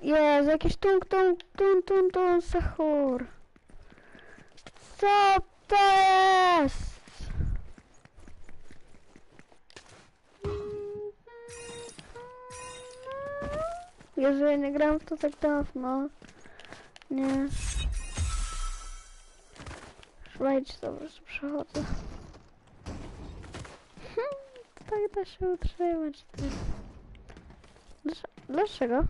Jest jakiś tung tung tung tung tung sahur. Co to jest? Jezu, ja nie gram w to tak dawno. Nie. Dobrze, że przechodzę. Hmm, tak da się utrzymać. Ty. Dlaczego?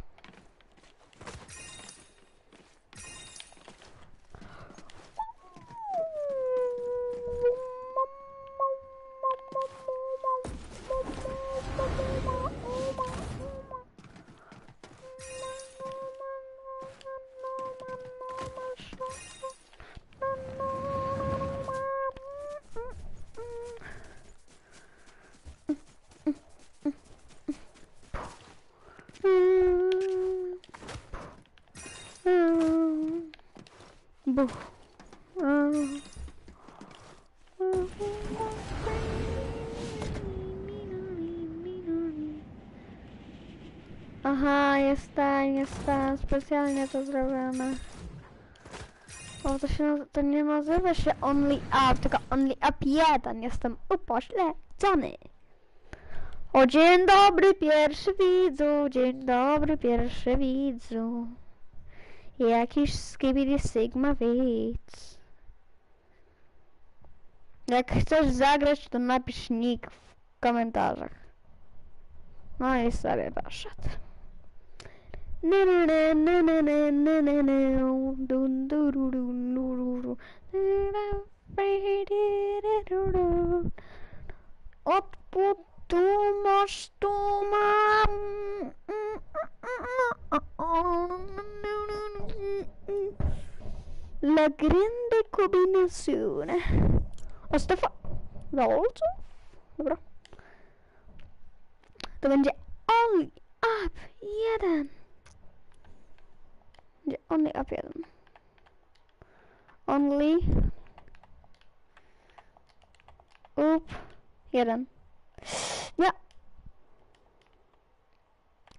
Jest ten, specjalnie to zrobione. O, to się to nie nazywa się Only Up, tylko Only Up 1, jestem upośledzony. O, dzień dobry pierwszy widzu, dzień dobry pierwszy widzu. Jakiś skibidi sigma widz. Jak chcesz zagrać, to napisz nick w komentarzach. No i sobie poszedł. Op, op, du musst du mal. La grande combinazione. Ho sta fa... Da also? Dobra. To będzie all up jeden. only up here then. Only upp är den. Ja.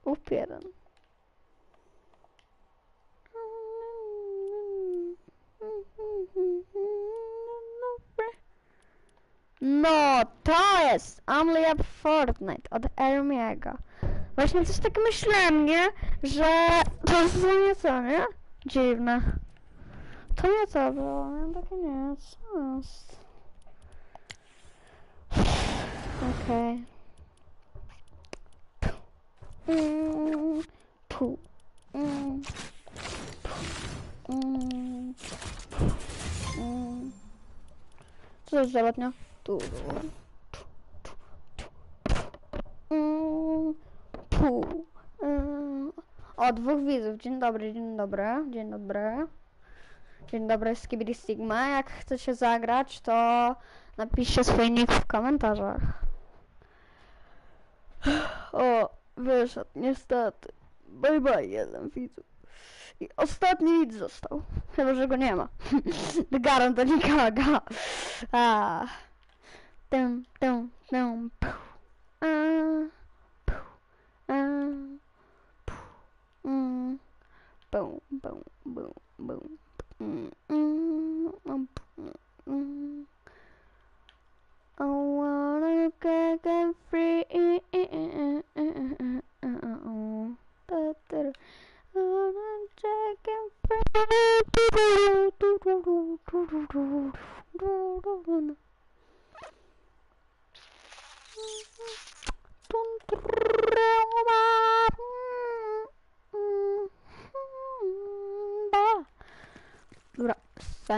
Upp är den. No, Taurus! Only up Fortnite och det är mega. Właśnie coś tak myślałem, nie? Że to jest nieco, nie? Dziwne. To nie co było, nie? Takie nie, co jest? Okej. Mm, pu. Mm, pu. Mm, mm. Co to jest za lotnia? Tu. tu, tu, tu. Mm, Mm. O, dwóch widzów. Dzień dobry, dzień dobry, dzień dobry. Dzień dobry, Skibidi Sigma. Jak chcecie zagrać, to napiszcie swój nick w komentarzach. O, wyszedł, niestety. Bye bye, jeden widzów. I ostatni widz został. Chyba, że go nie ma. Garan to nikogo. A. Tum, tum, tum. Um, mm, boom, boom, boom, boom. Mm, mm, mm, mm. I wanna get, get free. I wanna get free.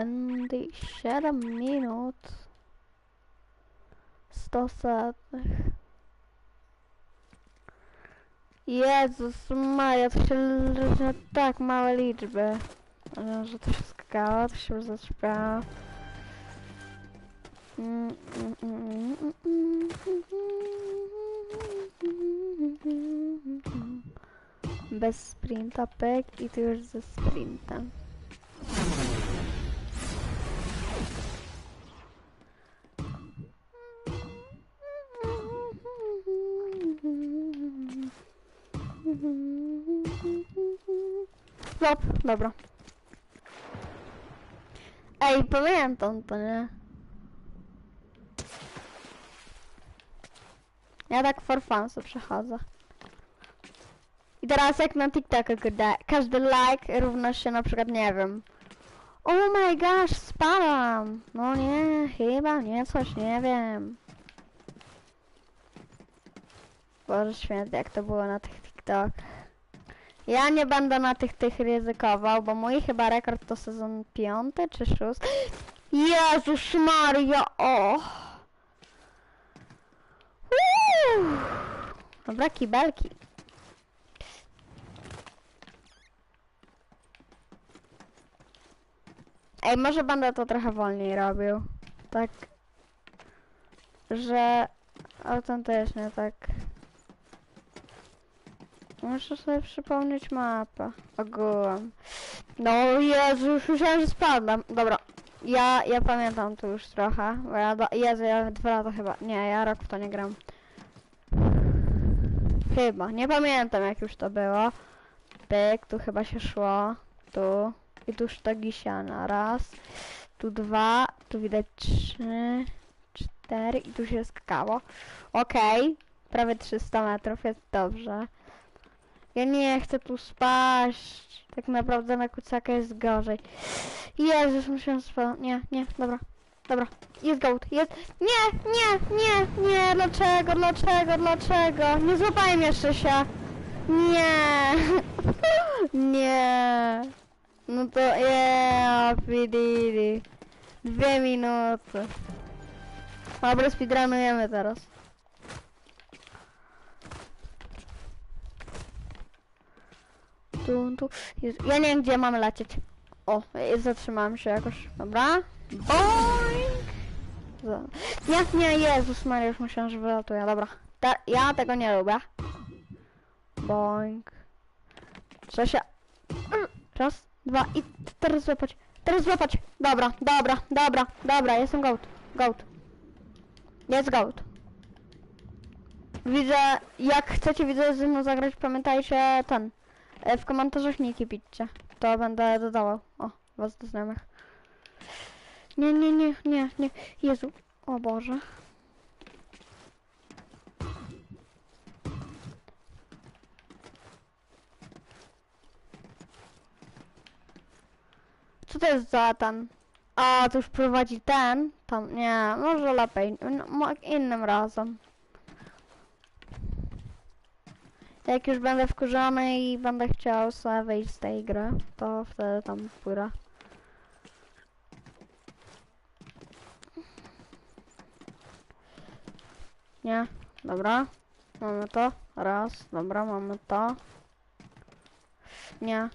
Sandy 7 minut 100 setnych Jezus Maria, to się liczy tak małe liczby Że to się skakało, to się zaczepiało. Bez sprinta pek i ty już ze sprintem. Dobra. Ej, pamiętam to, nie? Ja tak for sobie przechodzę. I teraz jak na TikToku, kurde, każdy like równa się na przykład, nie wiem. Oh my gosh, spadam! No nie, chyba nie, coś, nie wiem. Boże święty, jak to było na tych TikTokach. Ja nie będę na tych tych ryzykował, bo mój chyba rekord to sezon piąty czy szósty. Jezus Maria, o! Uuu. Dobra, kibelki. Ej, może będę to trochę wolniej robił. Tak. Że autentycznie tak. Muszę sobie przypomnieć mapę. Ogółem. No Jezu, już myślałem, że spadam. Dobra. Ja, ja pamiętam tu już trochę. Bo ja do, Jezu, ja dwa lata chyba. Nie, ja rok w to nie gram. Chyba. Nie pamiętam jak już to było. Pyk, tu chyba się szło. Tu. I tu sztagisiana. Raz. Tu dwa. Tu widać trzy. Cztery. I tu się skakało. Okej. Prawie 300 metrów. Jest dobrze. Ja nie chcę tu spaść. Tak naprawdę na kucaka jest gorzej. Jezus, musiałem spać. Nie, nie, dobra. Dobra, jest gołd, jest... Nie, nie, nie, nie, dlaczego, dlaczego, dlaczego? Nie złapałem jeszcze się. Nie. nie. No to, yeah, pididi. Dwie minuty. Dobra, speedrunujemy teraz. Tu, tu. Ja nie wiem, gdzie mamy lecieć. O, zatrzymałem się jakoś. Dobra. Boing! Nie, nie, Jezus Maria, już myślałem, że wylatuję. Dobra. Ta, ja tego nie lubię. Boing. Co się... Raz, dwa i teraz złapać. Teraz złapać. Dobra, dobra, dobra, dobra, jestem gołd. Gołd. Jest gołd. Widzę, jak chcecie widzę ze mną zagrać, pamiętajcie ten. E, W komentarzach niki piszcie. To będę dodawał. O, was do znajomych. Nie, nie, nie, nie, nie. Jezu. O Boże. Co to jest za ten? A, to już prowadzi ten? Tam, nie, może lepiej. No, innym razem. Jak już będę wkurzony i będę chciał sobie wyjść z tej gry, to wtedy tam pójdę. Nie, dobra. Mamy to. Raz, dobra, mamy to. Nie,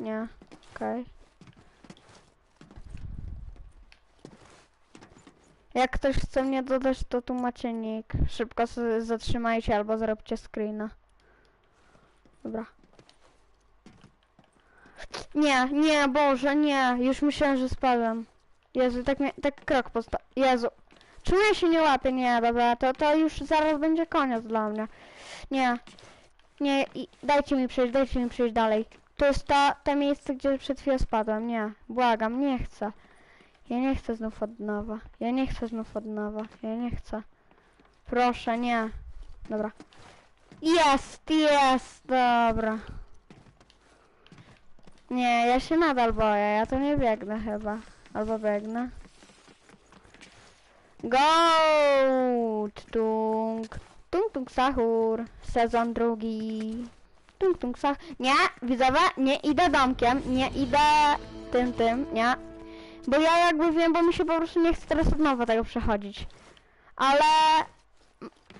nie, okej. Jak ktoś chce mnie dodać, to tu macie. Szybko zatrzymajcie albo zróbcie screena. Dobra. Nie, nie, Boże, nie. Już myślałem, że spadłem. Jezu, tak, mnie, tak krok posta... Jezu. Czemu ja się nie łapię? Nie, dobra, to, to już zaraz będzie koniec dla mnie. Nie. Nie, i dajcie mi przejść, dajcie mi przejść dalej. To jest ta, to miejsce, gdzie przed chwilą spadłem. Nie, błagam, nie chcę. Ja nie chcę znów od nowa. Ja nie chcę znów od nowa. Ja nie chcę. Proszę, nie. Dobra. Jest, jest, dobra. Nie, ja się nadal boję, ja to nie biegnę chyba. Albo biegnę. Goat! Tung, tung, tung, sahur. Sezon drugi. Tung, tung, sah... Nie, widzowie, nie idę domkiem, nie idę tym, tym, nie. Bo ja jakby wiem, bo mi się po prostu nie chce teraz od nowa tego przechodzić. Ale...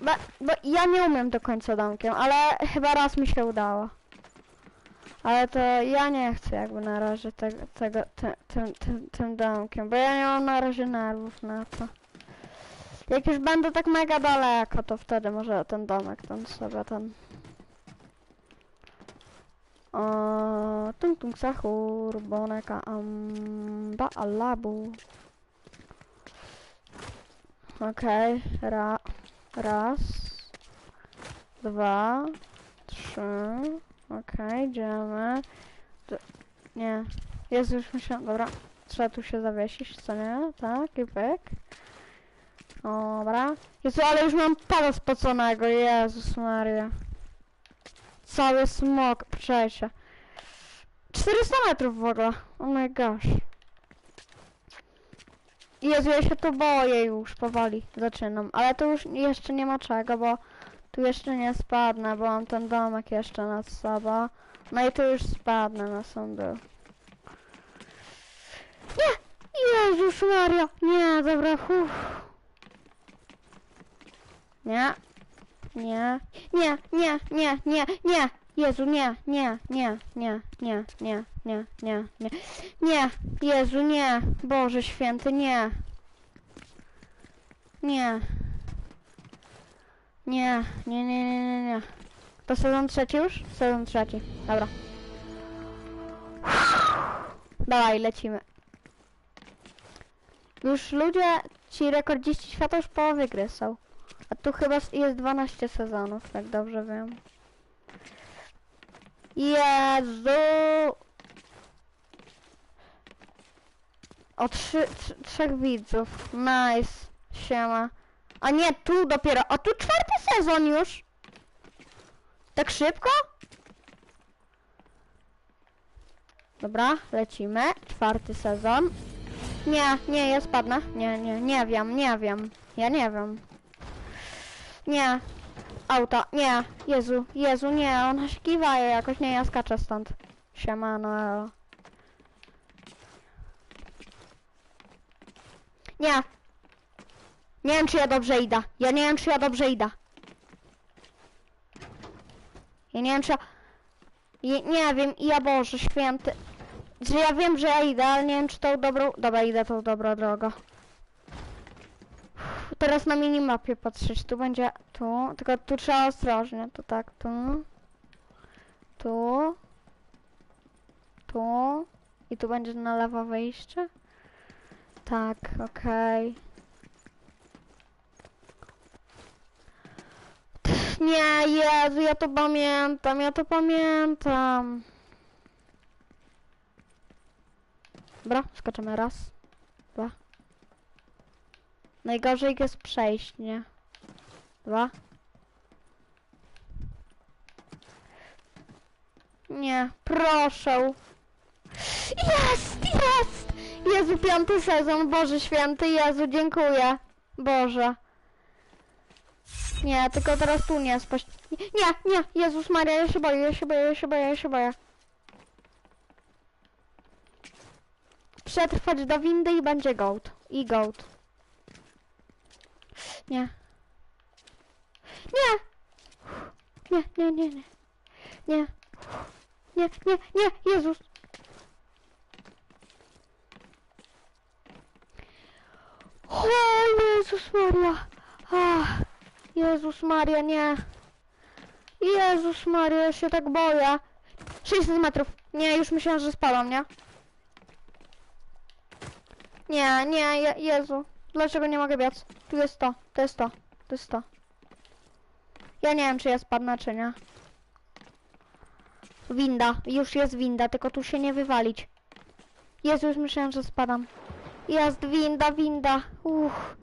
Bo, bo ja nie umiem do końca domkiem, ale chyba raz mi się udało. Ale to ja nie chcę jakby na razie tego, tego tym, tym, tym, tym domkiem, bo ja nie mam na razie nerwów na to. Jak już będę tak mega daleko, to wtedy może ten domek, ten sobie ten... O, tung tung sahur, boneka amba alabu. Okej, ra, raz, dwa, trzy, okej, idziemy, To- Nie. Jezu, już myślałam, dobra. Trzeba tu się zawiesić, co nie? Tak, i pyk. Dobra. Jezu, ale już mam pada spoconego, Jezus Maria. Cały smok, przejście. 400 metrów w ogóle. Oh my gosh. Jezu, ja się tu boję już powoli. Zaczynam. Ale to już jeszcze nie ma czego, bo tu jeszcze nie spadnę, bo mam ten domek jeszcze nad sobą. No i tu już spadnę na sądu. Nie! Jezus Maria! Nie, dobra, uff. Nie. Nie. Nie, nie, nie, nie, nie! Jezu, nie, nie, nie, nie, nie, nie, nie, nie, nie. Nie! Jezu, nie! Boże święty, nie! Nie. Nie, nie, nie, nie, nie, nie. To sezon trzeci już? Sezon trzeci. Dobra. Dawaj, lecimy. Już ludzie, ci rekordziści świata już połowy gry są. A tu chyba jest 12 sezonów, tak dobrze wiem. Jezu! O trzy, trzech widzów. Nice. Siema. A nie, tu dopiero. A tu czwarty sezon już. Tak szybko? Dobra, lecimy. Czwarty sezon. Nie, nie, ja spadnę. Nie, nie, nie wiem, nie wiem. Ja nie wiem. Nie. Auta, nie. Jezu, Jezu, nie. Ona się kiwaje jakoś. Nie, ja skaczę stąd. Siemano, elo. Nie. Nie wiem, czy ja dobrze idę. Ja nie wiem, czy ja dobrze idę. Ja nie wiem, czy ja... Je, nie wiem, ja Boże Święty. Że ja wiem, że ja idę, ale nie wiem, czy tą dobrą... Dobra, idę tą dobrą drogą. Teraz na minimapie patrzeć. Tu będzie... Tu. Tylko tu trzeba ostrożnie. Tu tak, tu. Tu. Tu. I tu będzie na lewo wyjście. Tak, okej. Nie, Jezu, ja to pamiętam, ja to pamiętam. Dobra, skaczemy raz. Najgorzej jest przejść, nie? Dwa. Nie, proszę. Jest, jest! Jezu, piąty sezon, Boże święty, Jezu, dziękuję. Boże. Nie, tylko teraz tu nie spaść. Nie, nie, Jezus Maria, ja się boję, ja się boję, ja się boję, ja się boję. Przetrwać do windy i będzie goat. I goat. Nie. Nie! Nie, nie, nie, nie. Nie. Nie, nie, nie, Jezus. O, Jezus Maria. Ach. Jezus Maria, nie. Jezus Maria, ja się tak boję. 600 metrów. Nie, już myślałam, że spadam, nie? Nie, nie, Je Jezu. Dlaczego nie mogę biec? Tu jest to, to jest to, to jest to. Ja nie wiem, czy ja spadnę, czy nie. Winda, już jest winda, tylko tu się nie wywalić. Jezu, już myślałem, że spadam. Jest winda, winda. Uff.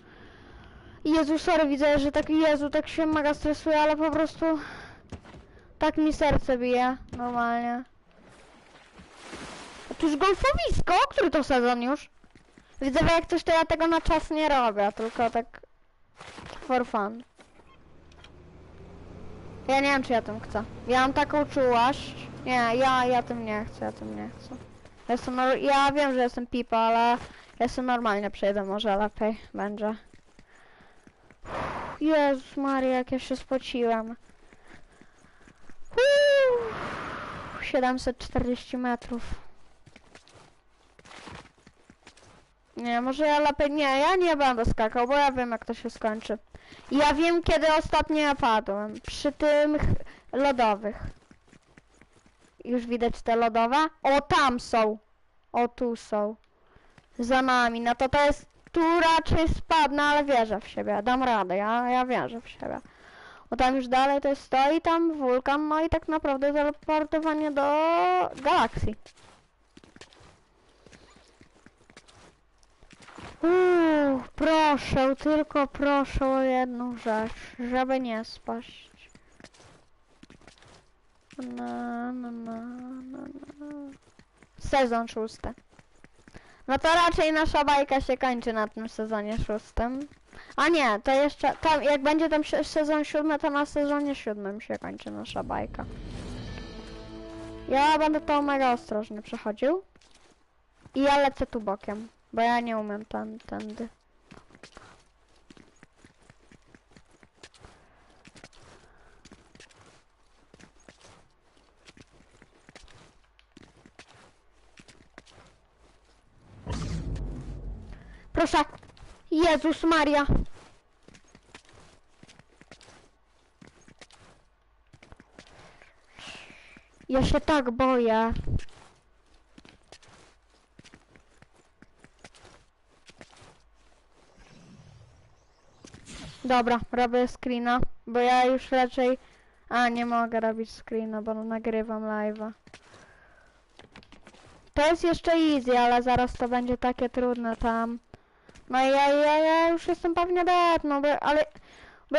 Jezu, sorry, widzę, że tak, Jezu, tak się mega stresuję, ale po prostu... Tak mi serce bije, normalnie. Już golfowisko? Który to sezon już? Widzę, że jak coś, to ja tego na czas nie robię, tylko tak... For fun. Ja nie wiem, czy ja tym chcę. Ja mam taką czułość. Nie, ja, ja tym nie chcę, ja tym nie chcę. Jestem, ja wiem, że jestem pipa, ale... Jestem normalnie przejdę, może lepiej będzie. Jezus Maria, jak ja się spociłem. Uuu, 740 metrów. Nie, może ja lepiej... Nie, ja nie będę skakał, bo ja wiem jak to się skończy. Ja wiem kiedy ostatnio ja padłem. Przy tym ch- lodowych. Już widać te lodowe? O, tam są. O, tu są. Za nami. No to to jest... Tu raczej spadnę, ale wierzę w siebie. Dam radę, ja, ja wierzę w siebie. Bo tam już dalej to stoi tam wulkan, no i tak naprawdę teleportowanie do galakcji. Uuu, proszę, tylko proszę o jedną rzecz, żeby nie spaść. Na, na, na, na, na. Sezon szósty. No to raczej nasza bajka się kończy na tym sezonie szóstym. A nie, to jeszcze, tam, jak będzie tam se- sezon siódmy, to na sezonie siódmym się kończy nasza bajka. Ja będę to mega ostrożnie przechodził. I ja lecę tu bokiem, bo ja nie umiem ten, tędy. Proszę. Jezus Maria. Ja się tak boję. Dobra, robię screena, bo ja już raczej... A, nie mogę robić screena, bo nagrywam live'a. To jest jeszcze easy, ale zaraz to będzie takie trudne tam. No ja, ja, ja już jestem pewnie dead, no bo, ale... Bo,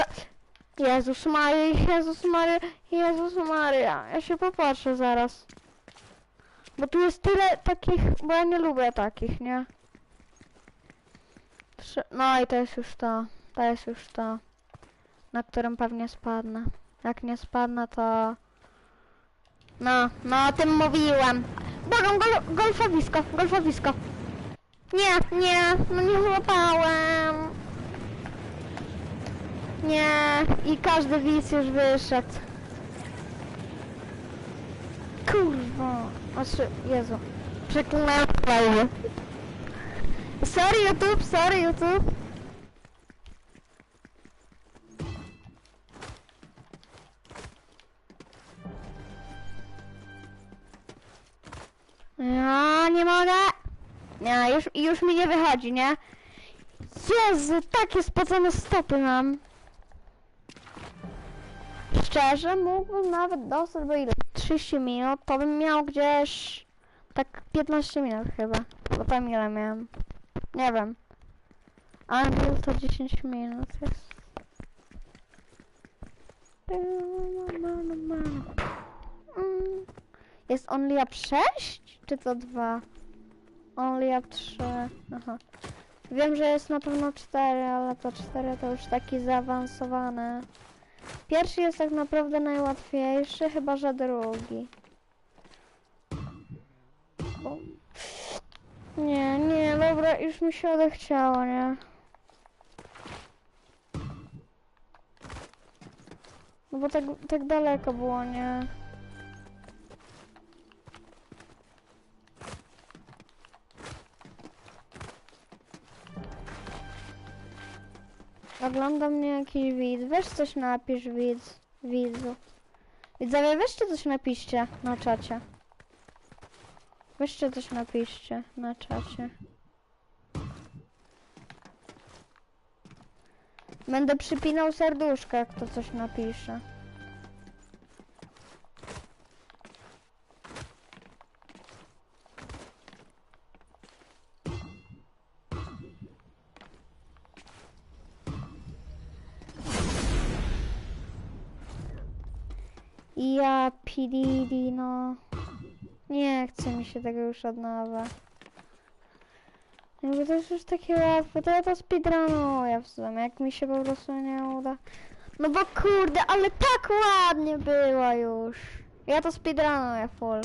Jezus Maria, Jezus Maria, Jezus Maria, ja się popatrzę zaraz. Bo tu jest tyle takich, bo ja nie lubię takich, nie? No i to jest już to, to jest już to, na którym pewnie spadnę. Jak nie spadnę, to... No, no o tym mówiłem. Błagam, gol golfowisko, golfowisko. Nie, nie, no nie złapałem. Nie, i każdy widz już wyszedł. Kurwa, znaczy, Jezu, przeklinałem live. Sorry YouTube, sorry YouTube. Ja nie mogę. Nie, już, już mi nie wychodzi, nie? Jezu, takie spocone stopy mam. Szczerze, mógłbym nawet dostać, bo ile? 30 minut, to bym miał gdzieś... Tak 15 minut chyba. Bo tam ile miałem? Nie wiem. Ale to 10 minut jest. Mm. Jest only up 6? Czy to 2? Only up 3. Aha. Wiem, że jest na pewno 4, ale to 4 to już taki zaawansowany. Pierwszy jest tak naprawdę najłatwiejszy, chyba że drugi. Nie, nie, dobra, już mi się odechciało, nie? No bo tak, tak daleko było, nie? Ogląda mnie jakiś widz. Weź coś napisz widz. Widzu. Widzowie, weźcie coś napiszcie na czacie. Weźcie coś napiszcie na czacie. Będę przypinał serduszka, jak to coś napisze. Ja pididi, no. Nie chce mi się tego już od nowa. Jakby to jest już takie łatwe, to ja to speedrunuję w sumie, jak mi się po prostu nie uda. No bo kurde, ale tak ładnie było już. Ja to speedrunuję full.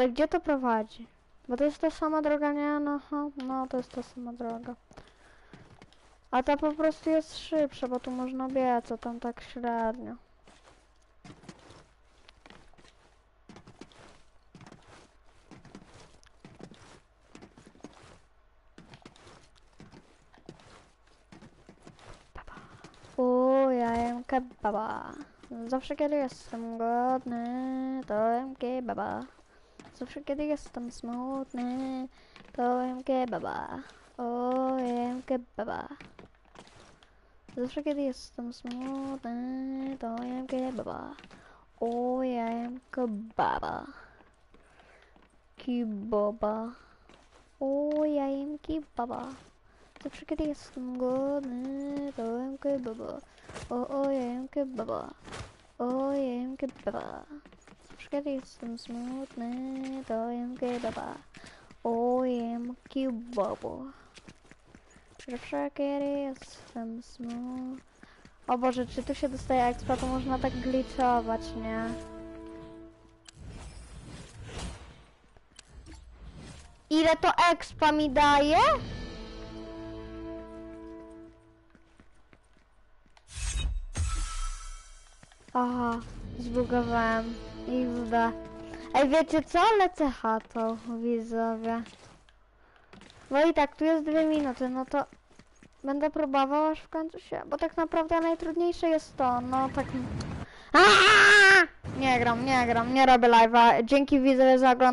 Ale gdzie to prowadzi? Bo to jest ta sama droga, nie? No, no to jest ta sama droga. A ta po prostu jest szybsza, bo tu można biec, a tam tak średnio. O, ja kebaba. Zawsze kiedy jestem głodny, to jem kebaba. Zawsze kiedy jestem smutny, to jem kebaba. O, jem kebaba. Zawsze kiedy jestem smutny, to jem kebaba. O, jem kebaba. Kebaba. O, jem kebaba. Zawsze kiedy jestem głodny, to jem kebaba. O, o, ja jem kebaba. O, ja jem kebaba. Kiedy jestem smutny, to jem kebaba. O, jem kebaba. Zawsze kiedy jestem smutny. O Boże, czy tu się dostaje expa, to można tak glitchować, nie? Ile to expa mi daje? Aha, zbugowałem. XD. Ej, wiecie co? Lecę chatą, widzowie. No i tak, tu jest dwie minuty, no to będę próbował aż w końcu się, bo tak naprawdę najtrudniejsze jest to, no tak... Aaaa! Nie gram, nie gram, nie robię live'a. Dzięki widzowie za oglądanie.